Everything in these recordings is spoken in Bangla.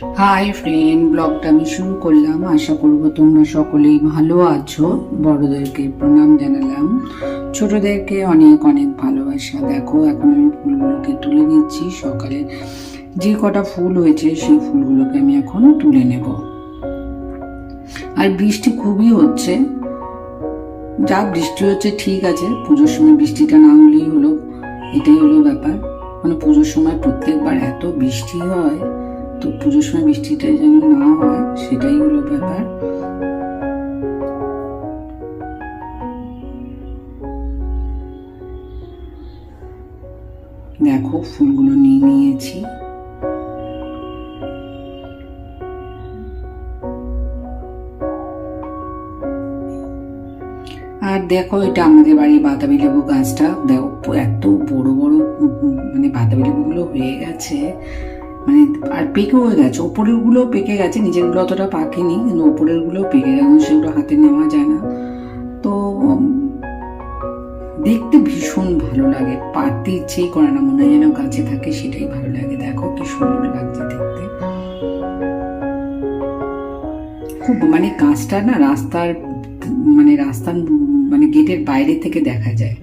হাই ফ্রেন্ড ব্লগটা আমি শুরু করলাম। আশা করব তোমরা সকলেই ভালো আছো। বড়দেরকে প্রণাম জানালাম। ছোটদেরকে অনেক অনেক ভালোবাসা। দেখো, এখন আমি ফুলগুলোকে তুলে নিচ্ছি। সকালে যে কটা ফুল হয়েছে, সেই ফুলগুলোকে আমি এখন তুলে নেব। আর বৃষ্টি খুবই হচ্ছে। যা বৃষ্টি হচ্ছে, ঠিক আছে। পুজোর সময় বৃষ্টিটা না হলেই হলো, এটাই হলো ব্যাপার। মানে পুজোর সময় প্রত্যেকবার এত বৃষ্টি হয়। তো পুজোর সময় বৃষ্টিটা যেন না হয়, সেটাই হলো ব্যাপার। দেখো, ফুলগুলো নিয়ে নিয়েছি। আর দেখো, এটা আমাদের বাড়ির বাতাবি লেবু গাছটা। দেখো, এত বড় বড় মানে বাতাবি লেবুগুলো হয়ে গেছে। মানে আর পেকেও গেছে। ওপরেরগুলো পেকে গেছে নিজেরগুলো অতটা পাকেনি, কিন্তু ওপরেরগুলো পেকে গেছে সেগুলো হাতে নেওয়া যায় না। তো দেখতে ভীষণ ভালো লাগে। পারতে ইচ্ছেই করে না মনে হয় যেন গাছে থাকে, সেটাই ভালো লাগে। দেখো কি সুন্দর লাগছে দেখতে। খুব মানে গাছটা না রাস্তার মানে রাস্তার মানে গেটের বাইরে থেকে দেখা যায়।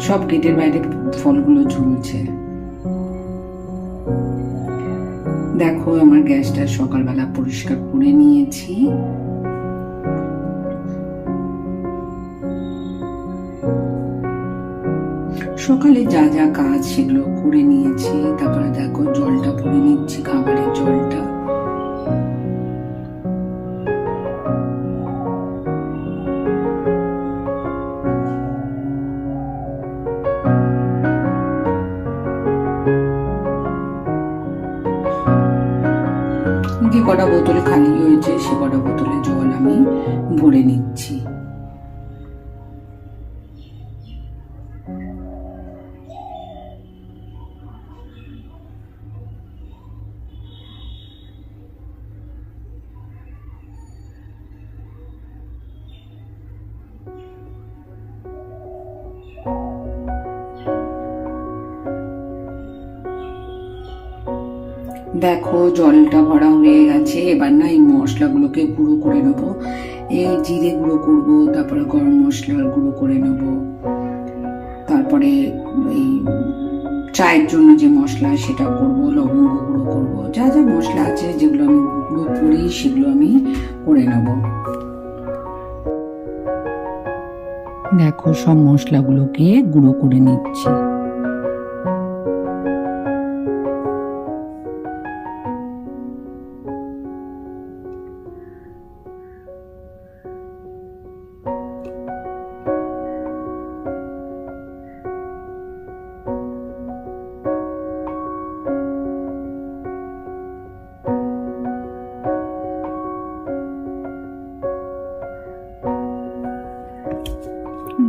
সব গেটের বাইরে ফলগুলো ঝুলছে। দেখো, আমার গ্যাসটা সকালবেলা পরিষ্কার করে নিয়েছি। সকালে যা যা কাজ সেগুলো করে নিয়েছি। তারপরে দেখো, জলটা ভরে নিচ্ছি, খাবারের জলটা। কটা বোতল খালি হয়েছে সে কটা বোতলে জল আমি ভরে নিচ্ছি। দেখো, জলটা ভরা হয়ে গেছে। এবার না এই মশলাগুলোকে গুঁড়ো করে নেব। এই জিরে গুঁড়ো করব, তারপরে গরম মশলার গুঁড়ো করে নেব। তারপরে এই চায়ের জন্য যে মশলা, সেটা করব, লবঙ্গ গুঁড়ো করব। যা যা মশলা আছে, যেগুলো আমি গুঁড়ো করি, সেগুলো আমি করে নেব। দেখো, সব মশলাগুলোকে গুঁড়ো করে নিচ্ছি।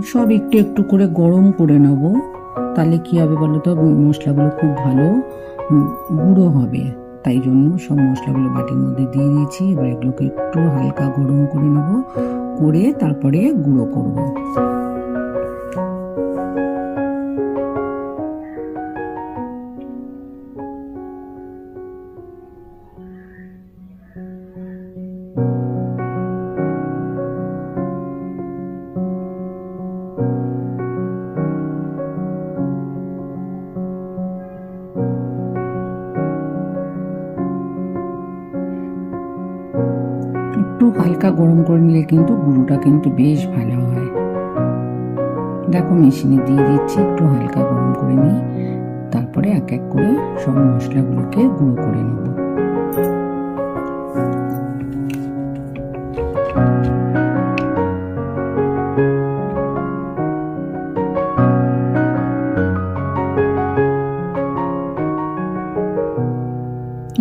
সব একটু একটু করে গরম করে নেব। তাহলে কি হবে বলো তো? মশলাগুলো খুব ভালো গুঁড়ো হবে। তাই জন্য সব মশলাগুলো বাটির মধ্যে দিয়ে দিয়েছি। এবার এগুলোকে একটু হালকা গরম করে নেব। করে তারপরে গুঁড়ো করব। একটু হালকা গরম করে নিলে কিন্তু গুঁড়োটা কিন্তু বেশ ভালো হয়। দেখো মেশিনে দিয়ে দিচ্ছি, একটু হালকা গরম করে নিই তারপরে এক এক করে সব মশলাগুলোকে গুঁড়ো করে নেব।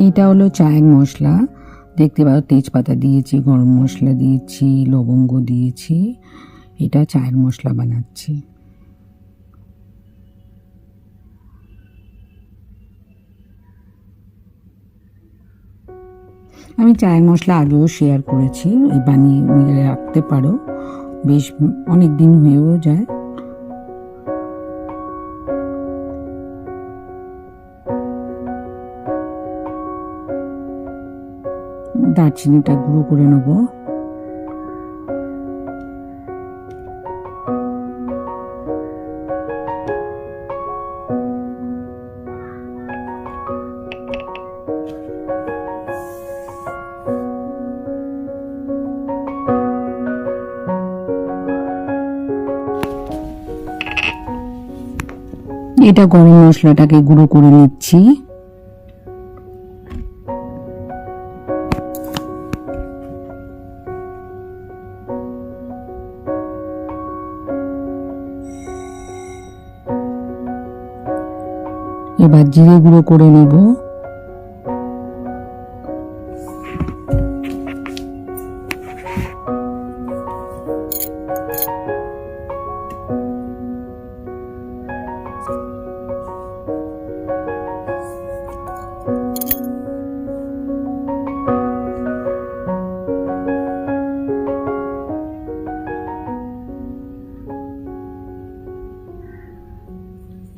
এটা হলো চায়ের মশলা। দেখতে পাও তেজপাতা দিয়েছি, গরম মশলা দিয়েছি, লবঙ্গ দিয়েছি, এটা চায়ের মশলা বানাচ্ছি। আমি চায়ের মশলা আগেও শেয়ার করেছি বানিয়ে রাখতে পারো, বেশ অনেক দিন হয়েও যায়। দারচিনিটা গুঁড়ো করে নেব। এটা গরম মশলাটাকে গুঁড়ো করে নিচ্ছি। এবার জিরে গুঁড়ো করে নেব।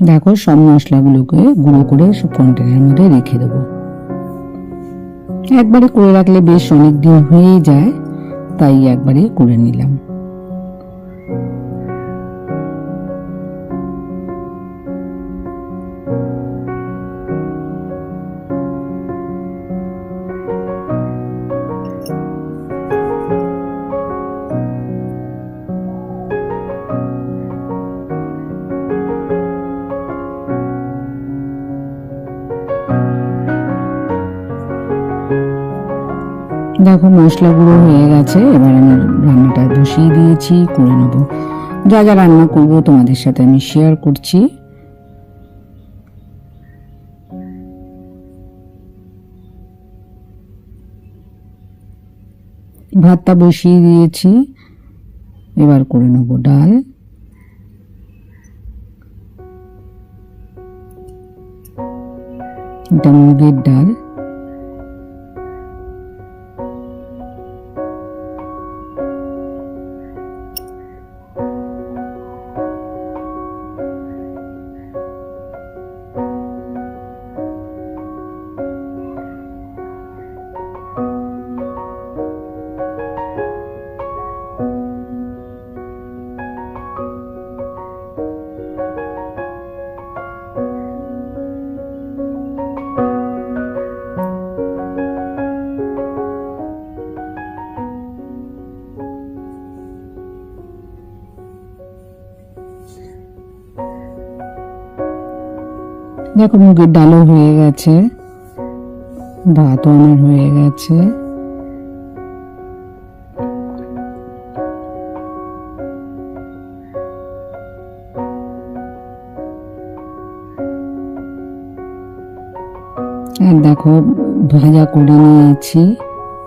দেখো, সব মশলাগুলোকে গুঁড়ো করে সব কন্টেনারের মধ্যে রেখে দেবো। একবারে করে রাখলে বেশ অনেক দিন হয়েই যায়, তাই একবারে করে নিলাম। দেখো মশলা গুঁড়ো হয়ে গেছে, এবার আমি রান্নাটা বসিয়ে দিয়েছি, করে নেব। যা যা রান্না করব তোমাদের সাথে আমি শেয়ার করছি। ভাতটা বসিয়ে দিয়েছি, এবার করে নেব ডাল। এটা মুগের ডাল। দেখো মুগের ডালও হয়ে গেছে, ভাতও আমার হয়ে গেছে। আর দেখো ভাজা করে নিয়েছি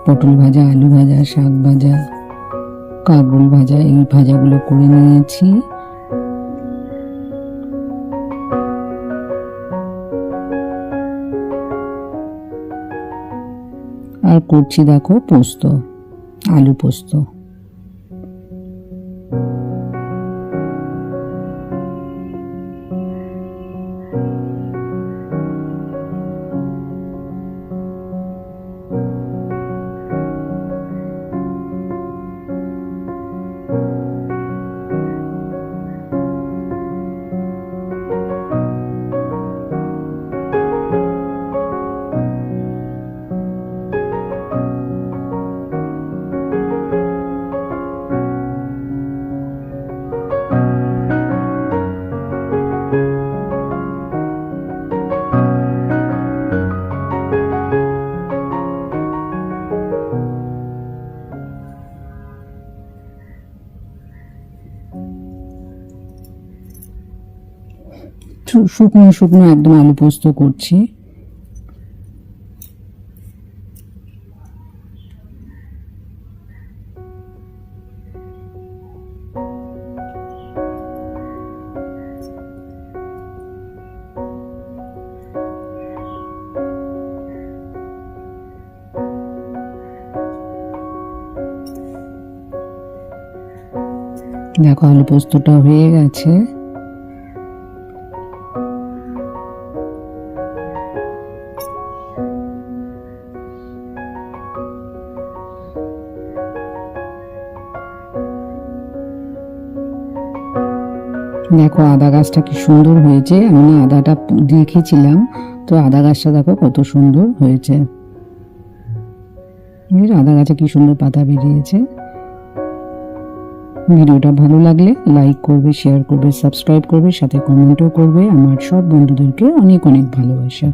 পটল ভাজা, আলু ভাজা, শাক ভাজা কাবুল ভাজা, এই ভাজাগুলো করে নিয়েছি। করছি দেখো পোস্ত আলু পোস্ত। শুকনো শুকনো একদম আলু পোস্ত করছি। দেখো আলু পোস্তটা হয়ে গেছে। দেখো আদা গাছটা কি সুন্দর হয়েছে। আমি আদাটা দেখেছিলাম। তো আদা গাছটা দেখো কত সুন্দর হয়েছে। আদা গাছে কি সুন্দর পাতা বেরিয়েছে। ভিডিওটা ভালো লাগলে লাইক করবে শেয়ার করবে সাবস্ক্রাইব করবে, সাথে কমেন্টও করবে। আমার সব বন্ধুদেরকে অনেক অনেক ভালোবাসা।